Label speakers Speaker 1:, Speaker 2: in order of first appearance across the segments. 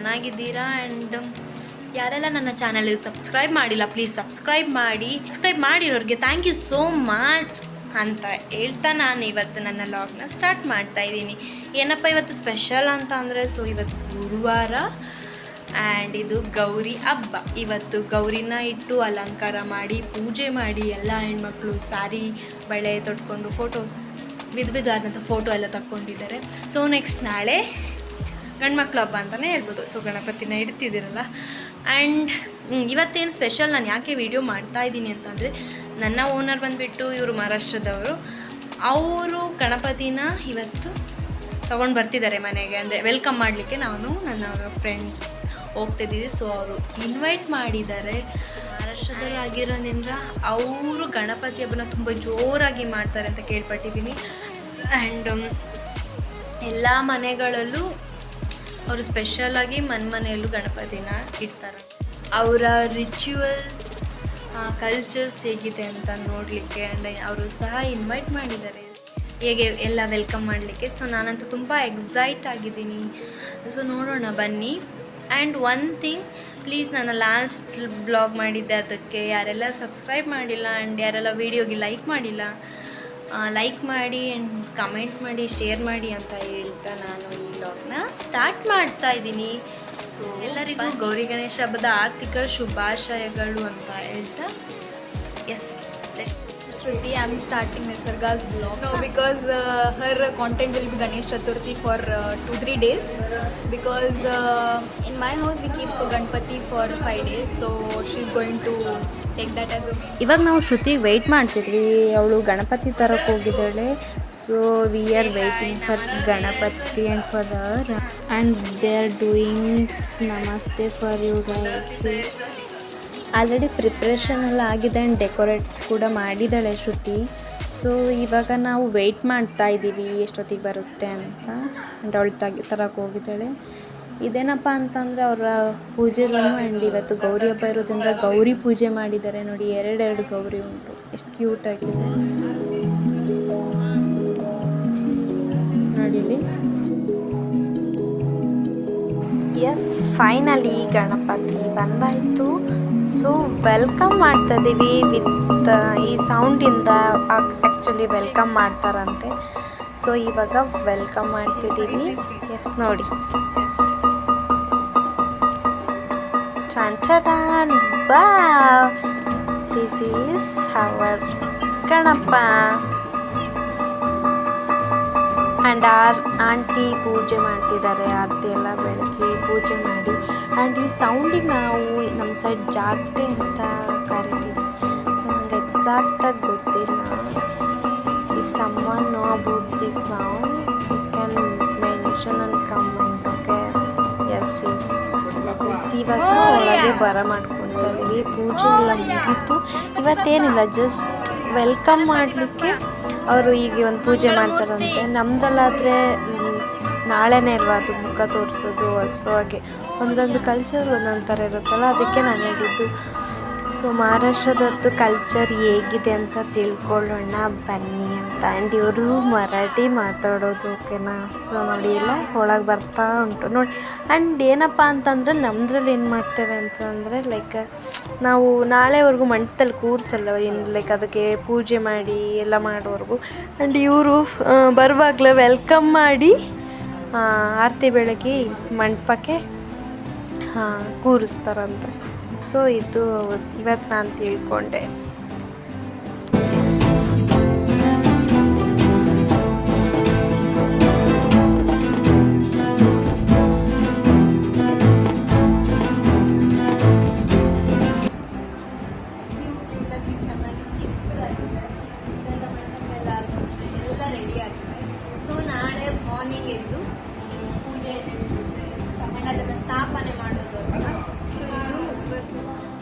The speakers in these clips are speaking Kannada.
Speaker 1: ಚೆನ್ನಾಗಿದ್ದೀರಾ ಆ್ಯಂಡ್ ಯಾರೆಲ್ಲ ನನ್ನ ಚಾನಲ್ಗೆ ಸಬ್ಸ್ಕ್ರೈಬ್ ಮಾಡಿಲ್ಲ ಪ್ಲೀಸ್ ಸಬ್ಸ್ಕ್ರೈಬ್ ಮಾಡಿ. ಸಬ್ಸ್ಕ್ರೈಬ್ ಮಾಡಿರೋರಿಗೆ ಥ್ಯಾಂಕ್ ಯು ಸೋ ಮಚ್ ಅಂತ ಹೇಳ್ತಾ ನಾನು ಇವತ್ತು ನನ್ನ ಲಾಗ್ನ ಸ್ಟಾರ್ಟ್ ಮಾಡ್ತಾ ಇದ್ದೀನಿ. ಏನಪ್ಪ ಇವತ್ತು ಸ್ಪೆಷಲ್ ಅಂತ ಅಂದರೆ ಸೊ ಇವತ್ತು ಗುರುವಾರ ಆ್ಯಂಡ್ ಇದು ಗೌರಿ ಹಬ್ಬ. ಇವತ್ತು ಗೌರಿನ ಇಟ್ಟು ಅಲಂಕಾರ ಮಾಡಿ, ಪೂಜೆ ಮಾಡಿ ಎಲ್ಲ ಹೆಣ್ಮಕ್ಳು ಸಾರಿ, ಬಳೆ ತೊಟ್ಕೊಂಡು ಫೋಟೋ ವಿಧ ವಿಧವಾದಂಥ ಫೋಟೋ ಎಲ್ಲ ತಕ್ಕೊಂಡಿದ್ದಾರೆ. ಸೊ ನೆಕ್ಸ್ಟ್ ನಾಳೆ ಗಂಡ್ಮಕ್ಳು ಹಬ್ಬ ಅಂತಲೇ ಹೇಳ್ಬೋದು. ಸೊ ಗಣಪತಿನ ಇಡ್ತಿದ್ದೀರಲ್ಲ. ಆ್ಯಂಡ್ ಇವತ್ತೇನು ಸ್ಪೆಷಲ್ ನಾನು ಯಾಕೆ ವಿಡಿಯೋ ಮಾಡ್ತಾ ಇದ್ದೀನಿ ಅಂತಂದರೆ, ನನ್ನ ಓನರ್ ಬಂದುಬಿಟ್ಟು ಇವರು ಮಹಾರಾಷ್ಟ್ರದವರು. ಅವರು ಗಣಪತಿನ ಇವತ್ತು ತೊಗೊಂಡು ಬರ್ತಿದ್ದಾರೆ ಮನೆಗೆ. ಅಂದರೆ ವೆಲ್ಕಮ್ ಮಾಡಲಿಕ್ಕೆ ನಾನು ನನ್ನ ಫ್ರೆಂಡ್ಸ್ ಹೋಗ್ತಿದ್ದೀವಿ ಸೊ ಅವರು ಇನ್ವೈಟ್ ಮಾಡಿದ್ದಾರೆ. ಮಹಾರಾಷ್ಟ್ರದವರು ಆಗಿರೋದ್ರಿಂದ ಅವರು ಗಣಪತಿ ಹಬ್ಬನ ತುಂಬ ಜೋರಾಗಿ ಮಾಡ್ತಾರೆ ಅಂತ ಕೇಳ್ಪಟ್ಟಿದ್ದೀನಿ. ಆ್ಯಂಡ್ ಎಲ್ಲ ಮನೆಗಳಲ್ಲೂ ಅವರು ಸ್ಪೆಷಲಾಗಿ ಮನೆ ಮನೆಯಲ್ಲೂ ಗಣಪತಿನ ಇಡ್ತಾರೆ. ಅವರ ರಿಚುವಲ್ಸ್ ಕಲ್ಚರ್ಸ್ ಹೇಗಿದೆ ಅಂತ ನೋಡಲಿಕ್ಕೆ ಆ್ಯಂಡ್ ಅವರು ಸಹ ಇನ್ವೈಟ್ ಮಾಡಿದ್ದಾರೆ. ಹೇಗೆ ಎಲ್ಲ ವೆಲ್ಕಮ್ ಮಾಡಲಿಕ್ಕೆ. ಸೊ ನಾನಂತೂ ತುಂಬ ಎಕ್ಸೈಟ್ ಆಗಿದ್ದೀನಿ. ಸೊ ನೋಡೋಣ, ಬನ್ನಿ. ಆ್ಯಂಡ್ ಒನ್ ಥಿಂಗ್ ಪ್ಲೀಸ್ ನಾನು ಲಾಸ್ಟ್ ಬ್ಲಾಗ್ ಮಾಡಿದ್ದೆ, ಅದಕ್ಕೆ ಯಾರೆಲ್ಲ ಸಬ್ಸ್ಕ್ರೈಬ್ ಮಾಡಿಲ್ಲ ಆ್ಯಂಡ್ ಯಾರೆಲ್ಲ ವೀಡಿಯೋಗೆ ಲೈಕ್ ಮಾಡಿಲ್ಲ ಲೈಕ್ ಮಾಡಿ ಆ್ಯಂಡ್ ಕಮೆಂಟ್ ಮಾಡಿ ಶೇರ್ ಮಾಡಿ ಅಂತ ಹೇಳ್ತಾ ನಾನು ಈ ಬ್ಲಾಗ್ನ ಸ್ಟಾರ್ಟ್ ಮಾಡ್ತಾ ಇದ್ದೀನಿ. ಸೊ ಎಲ್ಲರಿಗೂ ಗೌರಿ ಗಣೇಶ ಹಬ್ಬದ ಆರ್ಥಿಕ ಶುಭಾಶಯಗಳು ಅಂತ ಹೇಳ್ತಾ yes
Speaker 2: Shruti, I'm starting Nisarga's vlog now because uh, her content will be Ganesh Chaturthi for uh, two three days because uh, in my house we keep Ganpati for five days so she's going to take that as a.
Speaker 1: ಇವಾಗ ನಾವು ಶ್ರುತಿ ವೆಯ್ಟ್ ಮಾಡ್ತಿದ್ವಿ ಅವಳು ಗಣಪತಿ ತರಕ್ಕೆ ಹೋಗಿದ್ದಾಳೆ so we are waiting for Ganapati and for our and they are doing namaste for you guys already preparation ಎಲ್ಲ ಆಗಿದೆ ಆ್ಯಂಡ್ ಡೆಕೋರೇಟ್ಸ್ ಕೂಡ ಮಾಡಿದ್ದಾಳೆ ಶ್ರುತಿ. ಸೊ ಇವಾಗ ನಾವು ವೆಯ್ಟ್ ಮಾಡ್ತಾ ಇದ್ದೀವಿ ಎಷ್ಟೊತ್ತಿಗೆ ಬರುತ್ತೆ ಅಂತ. ಆ್ಯಂಡ್ ಅವಳು ತಗ ತರಕ್ಕೆ ಹೋಗಿದ್ದಾಳೆ. ಇದೇನಪ್ಪ ಅಂತಂದರೆ ಅವರ ಪೂಜೆ ರೂಮು ಆ್ಯಂಡ್ ಇವತ್ತು ಗೌರಿ ಹಬ್ಬ ಇರೋದ್ರಿಂದ ಗೌರಿ ಪೂಜೆ ಮಾಡಿದ್ದಾರೆ ನೋಡಿ, ಎರಡೆರಡು ಗೌರಿ ಉಂಟು. ಎಷ್ಟು ಕ್ಯೂಟ್ ಆಗಿದೆ. ನೋಡಿಲಿ ಎಸ್ ಫೈನಲಿ ಗಣಪತಿ ಬಂದಾಯಿತು. ಸೊ ವೆಲ್ಕಮ್ ಮಾಡ್ತಾಯಿದ್ದೀವಿ ವಿತ್ ಈ ಸೌಂಡಿಂದ ಆ್ಯಕ್ಚುಲಿ ವೆಲ್ಕಮ್ ಮಾಡ್ತಾರಂತೆ. ಸೊ ಇವಾಗ ವೆಲ್ಕಮ್ ಮಾಡ್ತಿದ್ದೀವಿ. ಎಸ್ ನೋಡಿ. ಚಾನ್ ಬಾ this is our Ganapa and our aunty ಪೂಜೆ ಮಾಡ್ತಿದ್ದಾರೆ ಆರತಿ ಎಲ್ಲ ಬೆಳಗ್ಗೆ ಪೂಜೆ ಮಾಡಿ. ಆ್ಯಂಡ್ ಈ ಸೌಂಡಿಗೆ ನಾವು ಸೈಡ್ ಜಾಗಟೆ ಅಂತ ಕರಿತೀವಿ. ಸೊ ನಂಗೆ ಎಕ್ಸಾಕ್ಟಾಗಿ ಗೊತ್ತಿಲ್ಲ. If some one know about this sound you can mention and comment okay yes ಇವಾಗ ಒಳಗೆ ಬರ ಮಾಡ್ಕೊತಾ ಇದ್ದೀವಿ ಪೂಜೆ ಎಲ್ಲ ಮುಗೀತು. ಇವತ್ತೇನಿಲ್ಲ ಜಸ್ಟ್ ವೆಲ್ಕಮ್ ಮಾಡಲಿಕ್ಕೆ ಅವರು ಈಗ ಒಂದು ಪೂಜೆ ಮಾಡ್ತಾರಂತೆ. ನಮ್ದಲ್ಲಾದರೆ ನಾಳೆನೇ ಅಲ್ವಾ ಅದು ಮುಖ ತೋರಿಸೋದು? ಸೊ ಹಾಗೆ ಒಂದೊಂದು ಕಲ್ಚರ್ ಒಂದೊಂದು ಥರ ಇರುತ್ತಲ್ಲ, ಅದಕ್ಕೆ ನಾನು ಹೇಳಿದ್ದು. ಸೊ ಮಹಾರಾಷ್ಟ್ರದದ್ದು ಕಲ್ಚರ್ ಹೇಗಿದೆ ಅಂತ ತಿಳ್ಕೊಳ್ಳೋಣ, ಬನ್ನಿ ಅಂತ. ಆ್ಯಂಡ್ ಇವರು ಮರಾಠಿ ಮಾತಾಡೋದು ಓಕೆನಾ ಸೊ ನೋಡಿ, ಎಲ್ಲ ಒಳಗೆ ಬರ್ತಾ ಉಂಟು. ನೋಡಿ ಆ್ಯಂಡ್ ಏನಪ್ಪ ಅಂತಂದರೆ ನಮ್ಮದ್ರಲ್ಲಿ ಏನು ಮಾಡ್ತೇವೆ ಅಂತಂದರೆ ಲೈಕ್ ನಾವು ನಾಳೆವರೆಗೂ ಮಂಟದಲ್ಲಿ ಕೂರಿಸಲ್ಲ ಏನು ಲೈಕ್ ಅದಕ್ಕೆ ಪೂಜೆ ಮಾಡಿ ಎಲ್ಲ ಮಾಡೋವರೆಗೂ. ಆ್ಯಂಡ್ ಇವರು ಬರುವಾಗಲೇ ವೆಲ್ಕಮ್ ಮಾಡಿ ಆರತಿ ಬೆಳಗ್ಗೆ ಮಂಟಪಕ್ಕೆ ಕೂರಿಸ್ತಾರಂತೆ. ಸೊ, ಇದು ಇವತ್ತು ನಾನು ತಿಳ್ಕೊಂಡೆ.
Speaker 2: ಎಲ್ಲ ರೆಡಿ
Speaker 1: ಸೊ ನಾಳೆ ಮಾರ್ನಿಂಗ್ ಎದ್ದು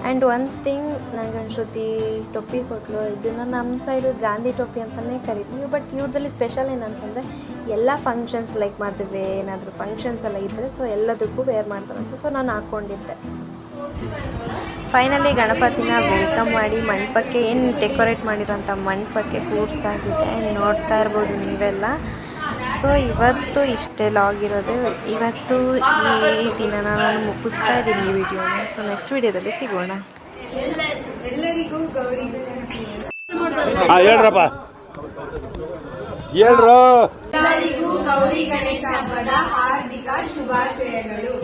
Speaker 1: ಆ್ಯಂಡ್ ಒನ್ ಥಿಂಗ್ ನನಗೆ ಅನ್ಸುತ್ತೆ ಟೊಪ್ಪಿ ಕೊಟ್ಟಲು ಇದನ್ನು ನಮ್ಮ ಸೈಡು ಗಾಂಧಿ ಟೊಪ್ಪಿ ಅಂತಲೇ ಕರಿತೀವಿ. ಬಟ್ ಇವ್ರದಲ್ಲಿ ಸ್ಪೆಷಲ್ ಏನಂತಂದರೆ, ಎಲ್ಲ ಫಂಕ್ಷನ್ಸ್ ಲೈಕ್ ಮದುವೆ, ಏನಾದರೂ ಫಂಕ್ಷನ್ಸ್ ಎಲ್ಲ ಇದ್ದರೆ ಸೊ ಎಲ್ಲದಕ್ಕೂ ವೇರ್ ಮಾಡ್ತಾರಂತೆ ಸೊ ನಾನು ಹಾಕ್ಕೊಂಡಿದ್ದೆ ಫೈನಲಿ ಗಣಪತಿನ ವೆಲ್ಕಮ್ ಮಾಡಿ ಮಂಟಪಕ್ಕೆ ಏನು ಡೆಕೋರೇಟ್ ಮಾಡಿರೋಂಥ ಮಂಟಪಕ್ಕೆ ಕೂರ್ಸಾಗಿದೆ. ನೋಡ್ತಾ ಇರ್ಬೋದು ನೀವೆಲ್ಲ. ಸೊ ಇವತ್ತು ಇಷ್ಟೇ ಲಾಗ್ ಇರೋದು ಇವತ್ತು ಈ ದಿನ ನಾನು ಮುಗಿಸ್ತಾ ಇದ್ದೀನಿ ಈ ವಿಡಿಯೋನ. ಸೊ ನೆಕ್ಸ್ಟ್ ವಿಡಿಯೋದಲ್ಲಿ ಸಿಗೋಣ.
Speaker 3: ಹಾ ಹೇಳ್ರಪ್ಪ. ಹೇಳ್ರು.
Speaker 2: ಎಲ್ಲರಿಗೂ ಗೌರಿ ಗಣೇಶ ಹಬ್ಬದ ಹಾರ್ದಿಕ ಶುಭಾಶಯಗಳು.